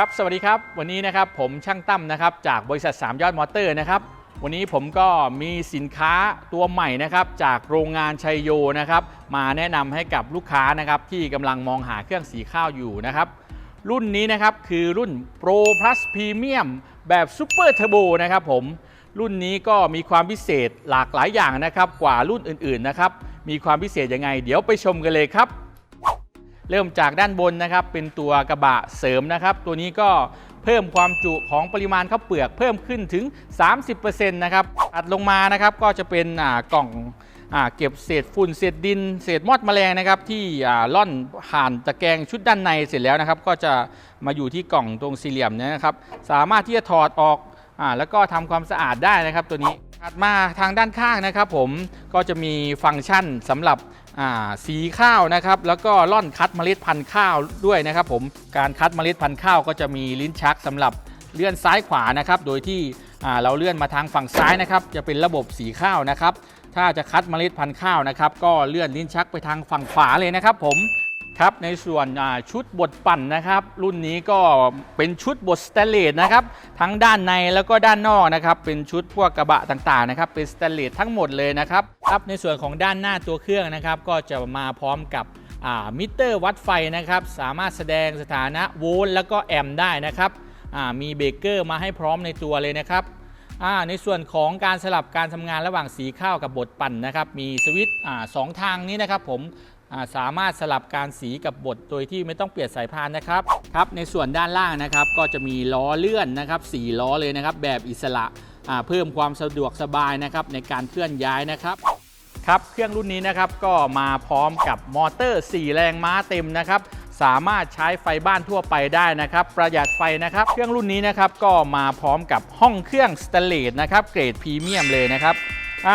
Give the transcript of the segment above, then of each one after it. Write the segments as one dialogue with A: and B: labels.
A: ครับสวัสดีครับวันนี้นะครับผมช่างตั้มนะครับจากบริษัท 3 ยอดมอเตอร์นะครับวันนี้ผมก็มีสินค้าตัวใหม่นะครับจากโรงงานชัยโยนะครับมาแนะนำให้กับลูกค้านะครับที่กำลังมองหาเครื่องสีข้าวอยู่นะครับรุ่นนี้นะครับคือรุ่น Pro Plus Premium แบบ Super Turbo นะครับผมรุ่นนี้ก็มีความพิเศษหลากหลายอย่างนะครับกว่ารุ่นอื่นๆนะครับมีความพิเศษยังไง เดี๋ยวไปชมกันเลยครับ เริ่มจากด้านบนนะครับ เป็นตัวกระบะเสริมนะครับ ตัวนี้ก็เพิ่มความจุของปริมาณข้าวเปลือกเพิ่มขึ้นถึง 30%นะครับตัดลงมานะครับก็จะเป็นกล่องอเก็บเศษฝุ่นเศษดิน เศษมอดแมลงนะครับ ที่ล่อนผ่านตะแกรงชุดด้านในเสร็จแล้วนะครับ ก็จะมาอยู่ที่กล่องตรงสี่เหลี่ยมเนยนะครับ สามารถที่จะถอดออกอแล้วก็ทำความสะอาดได้นะครับตัวนี้ ถัดมาทางด้านข้างนะครับผมก็จะมีฟังก์ชันสำหรับสีข้าวนะครับแล้วก็ล่อนคัดเมล็ดพันธุ์ข้าวด้วยนะครับผมการคัดเมล็ดพันธุ์ข้าวก็จะมีลิ้นชักสำหรับเลื่อนซ้ายขวานะครับโดยที่เราเลื่อนมาทางฝั่งซ้ายนะครับจะเป็นระบบสีข้าวนะครับถ้าจะคัดเมล็ดพันธุ์ข้าวนะครับก็เลื่อนลิ้นชักไปทางฝั่งขวาเลยนะครับผม ครับในส่วนชุดบดปั่นนะครับ รุ่นนี้ก็เป็นชุดบดสแตเลสนะครับ ทั้งด้านในแล้วก็ด้านนอกนะครับ เป็นชุดพวกกระบะต่างๆนะครับ เป็นสแตเลสทั้งหมดเลยนะครับครับในส่วนของด้านหน้าตัวเครื่องนะครับ ก็จะมาพร้อมกับมิเตอร์วัดไฟนะครับ สามารถแสดงสถานะโวลต์แล้วก็แอมป์ได้นะครับมีเบรกเกอร์มาให้พร้อมในตัวเลยนะครับในส่วนของการสลับการทำงานระหว่างสีข้าวกับบดปั่นนะครับ มีสวิตช์สองทางนี้นะครับผม สามารถสลับการสีกับบดโดยที่ไม่ต้องเปลี่ยนสายพานนะครับครับในส่วนด้านล่างนะครับก็จะมีล้อเลื่อนนะครับสีล้อเลยนะครับ แบบอิสระเพิ่มความสะดวกสบายนะครับในการเคลื่อนย้ายนะครับครับเครื่องรุ่นนี้นะครับก็มาพร้อมกับมอเตอร์ 4 แรงม้าเต็มนะครับสามารถใช้ไฟบ้านทั่วไปได้นะครับ ประหยัดไฟนะครับ เครื่องรุ่นนี้นะครับก็มาพร้อมกับห้องเครื่องสแตเลสนะครับเกรดพรีเมียมเลยนะครับ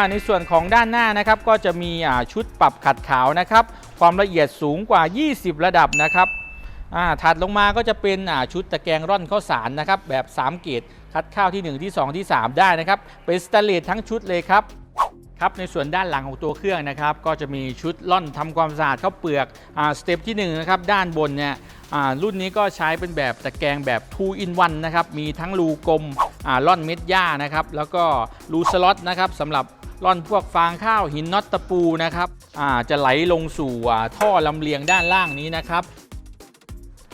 A: ในส่วนของด้านหน้านะครับก็จะมีชุดปรับขัดขาวนะครับ ความละเอียดสูงกว่า 20 ระดับนะครับถัดลงมาก็จะเป็นชุดตะแกรงร่อนข้าวสารนะครับ แบบ3เกรดคัดข้าวที่ 1 ที่ 2 ที่ 3 ได้นะครับ เป็นสแตนเลสทั้งชุดเลยครับครับในส่วนด้านหลังของตัวเครื่องนะครับก็จะมีชุดล่อนทำความสะอาดข้าวเปลือกอสเต็ปที่1นะครับด้านบนเนี่ยรุ่นนี้ก็ใช้เป็นแบบตะแกรงแบบ 2 in 1 นะครับ มีทั้งรูกลมล่อนเม็ดหญ้านะครับ แล้วก็รูสล็อตนะครับสำหรับ ล่อนพวกฟางข้าวหินน็อตตะปูนะครับอ่าจะไหลลงสู่ท่อลำเลียงด้านล่างนี้นะครับ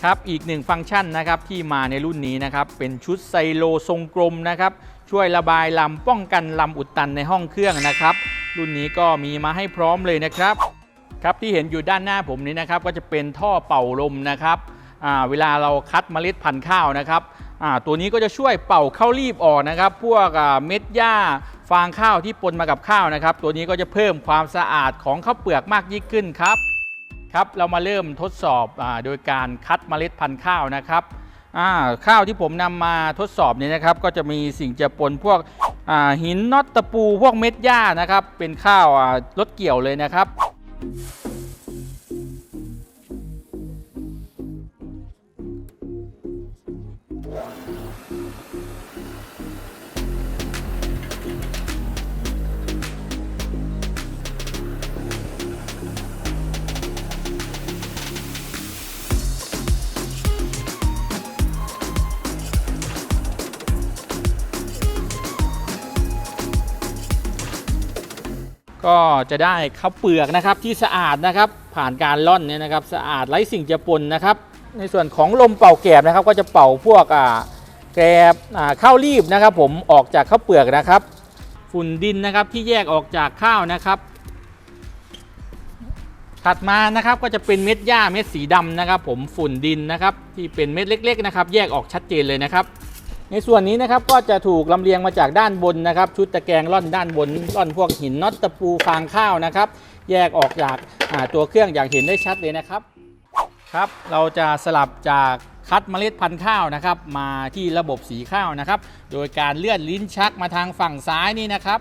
A: ครับอีกหนึ่งฟังก์ชันนะครับที่มาในรุ่นนี้นะครับเป็นชุดไซโลทรงกลมนะครับช่วยระบายลำป้องกันลำอุดตันในห้องเครื่องนะครับ รุ่นนี้ก็มีมาให้พร้อมเลยนะครับครับที่เห็นอยู่ด้านหน้าผมนี้นะครับก็จะเป็นท่อเป่าลมนะครับอ่าเวลาเราคัดเมล็ดพันธุ์ข้าวนะครับ ตัวนี้ก็จะช่วยเป่าข้าวรีบออกนะครับ พวกเม็ดหญ้าฟางข้าวที่ปนมากับข้าวนะครับ ตัวนี้ก็จะเพิ่มความสะอาดของข้าวเปลือกมากยิ่งขึ้นครับ ครับเรามาเริ่มทดสอบอโดยการคัดเมล็ดพันธุ์ข้าวนะครับข้าวที่ผมนำมาทดสอบเนี่ยนะครับ ก็จะมีสิ่งเจือปนพวกหินน็อตตะปู พวกเม็ดหญ้านะครับ เป็นข้าวรถเกี่ยวเลยนะครับ ก็จะได้ข้าวเปลือกนะครับที่สะอาดนะครับผ่านการล่อนเนี่ยนะครับสะอาดไร้สิ่งเจือปนนะครับ ในส่วนของลมเป่าแกบนะครับ ก็จะเป่าพวกอ่าแกบอ่าข้าวรีบนะครับ ผมออกจากข้าวเปลือกนะครับ ฝุ่นดินนะครับที่แยกออกจากข้าวนะครับถัดมานะครับก็จะเป็นเม็ดหญ้าเม็ดสีดำนะครับ ผมฝุ่นดินนะครับ ที่เป็นเม็ดเล็ก ๆ นะครับ แยกออกชัดเจนเลยนะครับ ในส่วนนี้นะครับก็จะถูกลำเลียงมาจากด้านบนนะครับ ชุดตะแกรงล่อนด้านบนล่อนพวกหินน็อตตะปูฟางข้าวนะครับ แยกออกจากาตัวเครื่องอย่างเห็นได้ชัดเลยนะครับครับเราจะสลับจากคัดเมล็ดพันธุ์ข้าวนะครับมาที่ระบบสีข้าวนะครับ โดยการเลื่อนลิ้นชักมาทางฝั่งซ้ายนี่นะครับ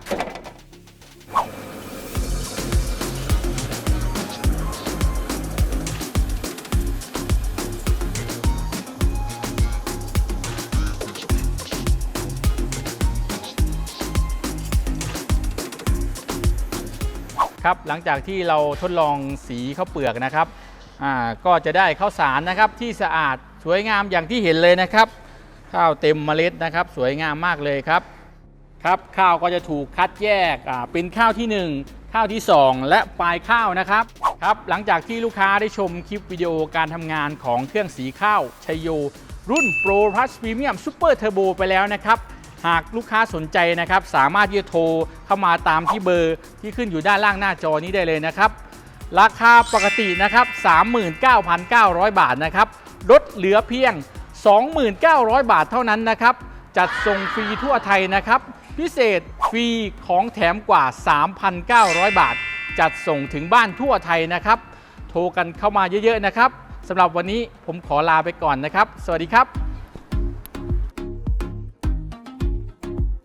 A: ครับหลังจากที่เราทดลองสีข้าวเปลือกนะครับก็จะได้ข้าวสารนะครับที่สะอาดสวยงามอย่างที่เห็นเลยนะครับ ข้าวเต็มเมล็ดนะครับ สวยงามมากเลยครับครับข้าวก็จะถูกคัดแยกเป็นข้าวทีหนึ่1 ข้าวที่ 2 และปลายข้าวนะครับครับหลังจากที่ลูกค้าได้ชมคลิปวิดีโอการทำงานของเครื่องสีข้าวชัยโย รุ่น Pro Plus Premium Super Turbo ไปแล้วนะครับ หากลูกค้าสนใจนะครับ สามารถที่จะโทรเข้ามาตามที่เบอร์ที่ขึ้นอยู่ด้านล่างหน้าจอนี้ได้เลยนะครับ ราคาปกตินะครับ 39,900 บาทนะครับลดเหลือเพียง 29,000 บาทเท่านั้นนะครับ จัดส่งฟรีทั่วไทยนะครับ พิเศษฟรีของแถมกว่า 3,900 บาท จัดส่งถึงบ้านทั่วไทยนะครับ โทรกันเข้ามาเยอะๆนะครับสำหรับวันนี้ผมขอลาไปก่อนนะครับ สวัสดีครับ